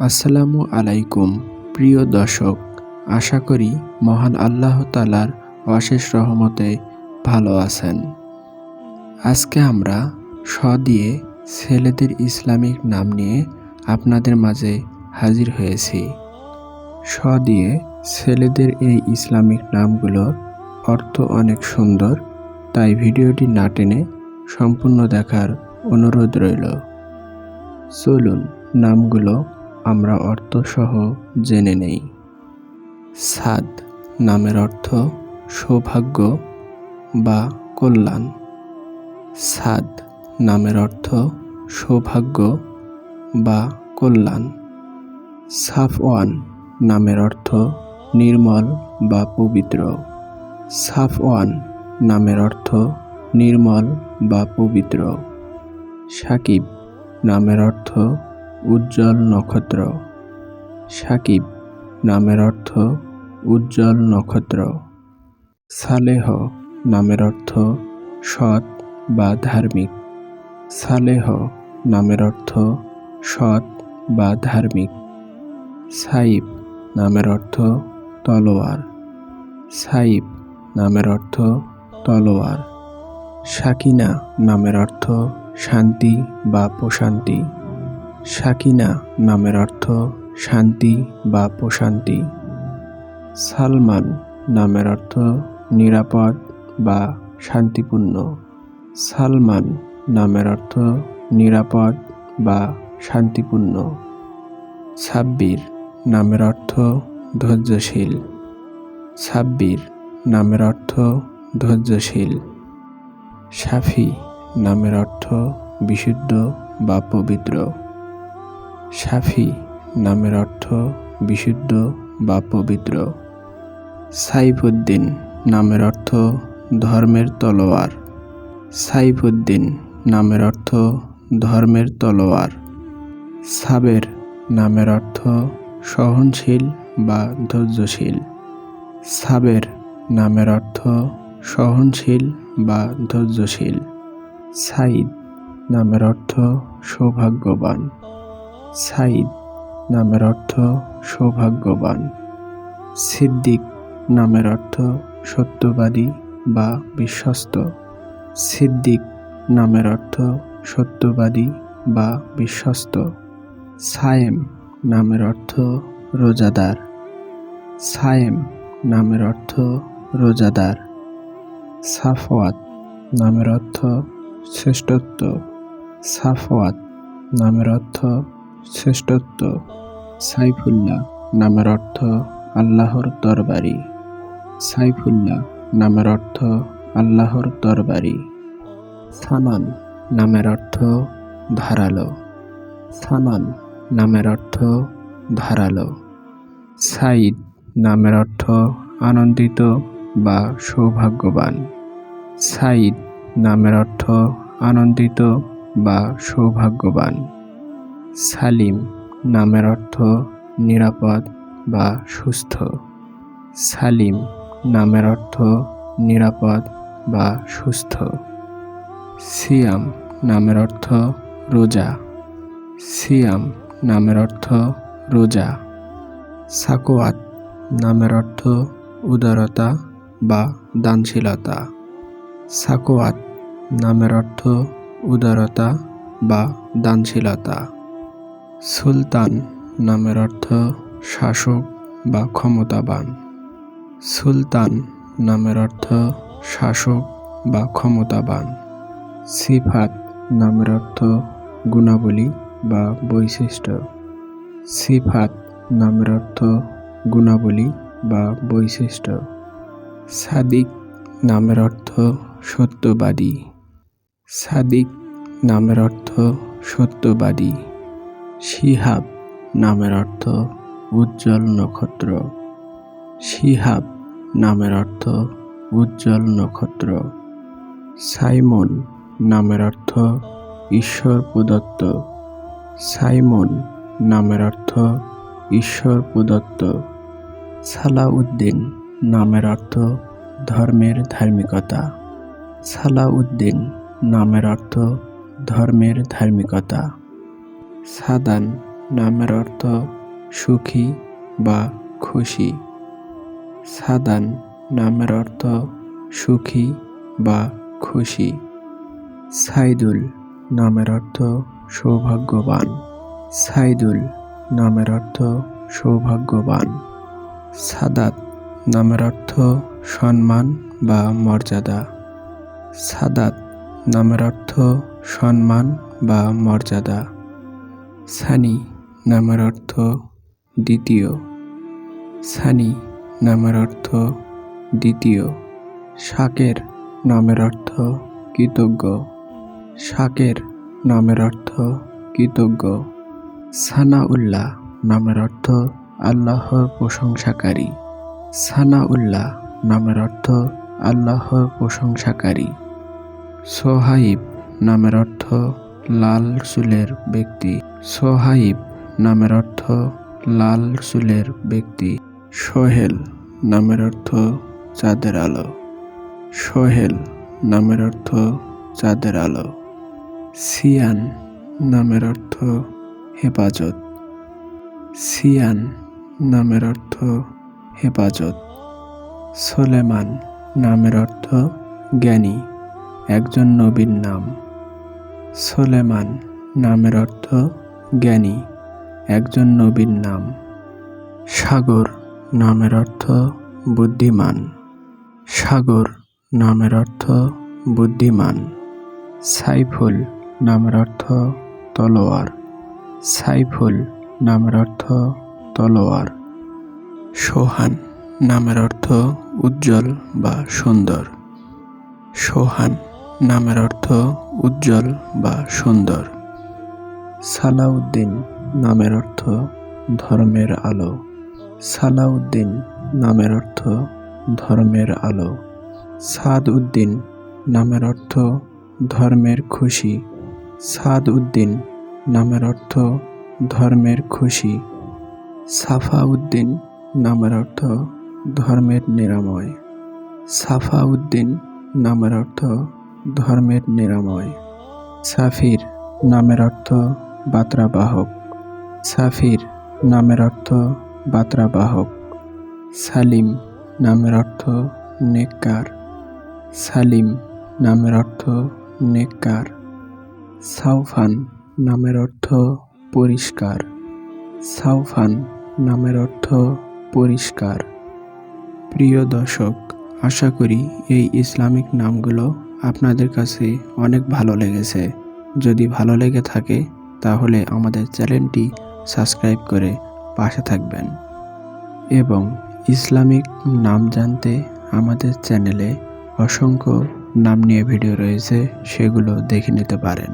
আসসালামু আলাইকুম, প্রিয় দর্শক, আশা করি মহান আল্লাহ তালার অশেষ রহমতে ভালো আছেন। আজকে আমরা স দিয়ে ছেলেদের ইসলামিক নাম নিয়ে আপনাদের মাঝে হাজির হয়েছি। স দিয়ে ছেলেদের এই ইসলামিক নামগুলোর অর্থ অনেক সুন্দর, তাই ভিডিওটি না টেনে সম্পূর্ণ দেখার অনুরোধ রইল। চলুন নামগুলো আমরা অর্থসহ জেনে নেই। সাদ নামের অর্থ সৌভাগ্য বা কল্যাণ। সাদ নামের অর্থ সৌভাগ্য বা কল্যাণ। সাফওয়ান নামের অর্থ নির্মল বা পবিত্র। সাফওয়ান নামের অর্থ নির্মল বা পবিত্র। সাকিব নামের অর্থ উজ্জ্বল নক্ষত্র। সাকিব নামের অর্থ উজ্জ্বল নক্ষত্র। সালেহ নামের অর্থ সৎ বা ধার্মিক। সালেহ নামের অর্থ সৎ বা ধার্মিক। সাইব নামের অর্থ তলোয়ার। সাইব নামের অর্থ তলোয়ার। সাকিনা নামের অর্থ শান্তি বা প্রশান্তি। সাকিনা নামের অর্থ শান্তি বা প্রশান্তি। সালমান নামের অর্থ নিরাপদ বা শান্তিপূর্ণ। সালমান নামের অর্থ নিরাপদ বা শান্তিপূর্ণ। সাব্বির নামের অর্থ ধৈর্যশীল। সাব্বির নামের অর্থ ধৈর্যশীল। সাফি নামের অর্থ বিশুদ্ধ বা পবিত্র। সাফি নামের অর্থ বিশুদ্ধ বা পবিত্র। সাইফুদ্দিন নামের অর্থ ধর্মের তলোয়ার। সাইফুদ্দিন নামের অর্থ ধর্মের তলোয়ার। সাবের নামের অর্থ সহনশীল বা ধৈর্যশীল। সাবের নামের অর্থ সহনশীল বা ধৈর্যশীল। সাইদ নামের অর্থ সৌভাগ্যবান। সাইদ নামের অর্থ সৌভাগ্যবান। সিদ্দিক নামের অর্থ সত্যবাদী বা বিশ্বস্ত। সিদ্দিক নামের অর্থ সত্যবাদী বা বিশ্বস্ত। সায়েম নামের অর্থ রোজাদার। সায়েম নামের অর্থ রোজাদার। সাফওয়াত নামের অর্থ শ্রেষ্ঠত্ব। সাফওয়াত নামের অর্থ শ্রেষ্ঠত্ব, সাইফুল্লাহ নামের অর্থ আল্লাহর তরবারি সাইফুল্লাহ নামের অর্থ আল্লাহর তরবারি সানান নামের অর্থ ধারালো। সানান নামের অর্থ ধারালো। সাইদ নামের অর্থ আনন্দিত বা সৌভাগ্যবান। সাইদ নামের অর্থ আনন্দিত বা সৌভাগ্যবান। সালিম নামের অর্থ নিরাপদ বা সুস্থ। সালিম নামের অর্থ নিরাপদ বা সুস্থ। সিয়াম নামের অর্থ রোজা। সিয়াম নামের অর্থ রোজা। সাকোয়াত নামের অর্থ উদারতা বা দানশীলতা। সাকোয়াত নামের অর্থ উদারতা বা দানশীলতা। সুলতান নামের অর্থ শাসক বা ক্ষমতাবান। সুলতান নামের অর্থ শাসক বা ক্ষমতাবান। সিফাত নামের অর্থ গুণাবলী বা বৈশিষ্ট্য। সিফাত নামের অর্থ গুণাবলী বা বৈশিষ্ট্য। সাদিক নামের অর্থ সত্যবাদী। সাদিক নামের অর্থ সত্যবাদী। শিহাব নামের অর্থ উজ্জ্বল নক্ষত্র। শিহাব নামের অর্থ উজ্জ্বল নক্ষত্র। সাইমন নামের অর্থ ঈশ্বর প্রদত্ত। সাইমন নামের অর্থ ঈশ্বর প্রদত্ত। সালাউদ্দিন নামের অর্থ ধর্মের ধার্মিকতা। সালাউদ্দিন নামের অর্থ ধর্মের ধার্মিকতা। সাদান নামের অর্থ সুখী বা খুশি। সাদান নামের অর্থ সুখী বা খুশি। সাইদুল নামের অর্থ সৌভাগ্যবান। সাইদুল নামের অর্থ সৌভাগ্যবান। সাদাত নামের অর্থ সম্মান বা মর্যাদা। সাদাত নামের অর্থ সম্মান বা মর্যাদা। সানি নামের অর্থ দ্বিতীয়। সানি নামের অর্থ দ্বিতীয়। শাকের নামের অর্থ কৃতজ্ঞ। শাকের নামের অর্থ কৃতজ্ঞ। সানাউল্লাহ নামের অর্থ আল্লাহর প্রশংসাকারী। সানাউল্লাহ নামের অর্থ আল্লাহর প্রশংসাকারী। সোহাইব নামের অর্থ লাল চুলের ব্যক্তি। সোহাইব নামের অর্থ লাল চুলের ব্যক্তি। সোহেল নামের অর্থ চাঁদের আলো। সোহেল নামের অর্থ চাঁদের আলো। সিয়ান নামের অর্থ হেফাজত। সিয়ান নামের অর্থ হেফাজত। সোলেমান নামের অর্থ জ্ঞানী, একজন নবীর নাম। সোলেমান নামের অর্থ জ্ঞানী, একজন নবীর নাম। সাগর নামের অর্থ বুদ্ধিমান। সাগর নামের অর্থ বুদ্ধিমান। সাইফুল নামের অর্থ তলোয়ার। সাইফুল নামের অর্থ তলোয়ার। সোহান নামের অর্থ উজ্জ্বল বা সুন্দর। সোহান নামের অর্থ উজ্জ্বল বা সুন্দর। সালাউদ্দিন নামের অর্থ ধর্মের আলো। সালাউদ্দিন নামের অর্থ ধর্মের আলো। সাদ উদ্দিন নামের অর্থ ধর্মের খুশি। সাদ উদ্দিন নামের অর্থ ধর্মের খুশি। সাফা উদ্দিন নামের অর্থ ধর্মের নিরাময়। সাফা উদ্দিন নামের অর্থ ধর্মের নিরাময়। সাফির নামের অর্থ বাত্রাবাহক। সাফির নামের অর্থ বাত্রাবাহক। সালিম নামের অর্থ নেককার। সালিম নামের অর্থ নেককার। সাউফান নামের অর্থ পরিষ্কার। সাউফান নামের অর্থ পরিষ্কার। প্রিয় দর্শক, আশা করি এই ইসলামিক নামগুলো আপনাদের কাছে অনেক ভালো লেগেছে। যদি ভালো লেগে থাকে তাহলে আমাদের চ্যানেলটি সাবস্ক্রাইব করে পাশে থাকবেন। এবং ইসলামিক নাম জানতে আমাদের চ্যানেলে অসংখ্য নাম নিয়ে ভিডিও রয়েছে, সেগুলো দেখে নিতে পারেন।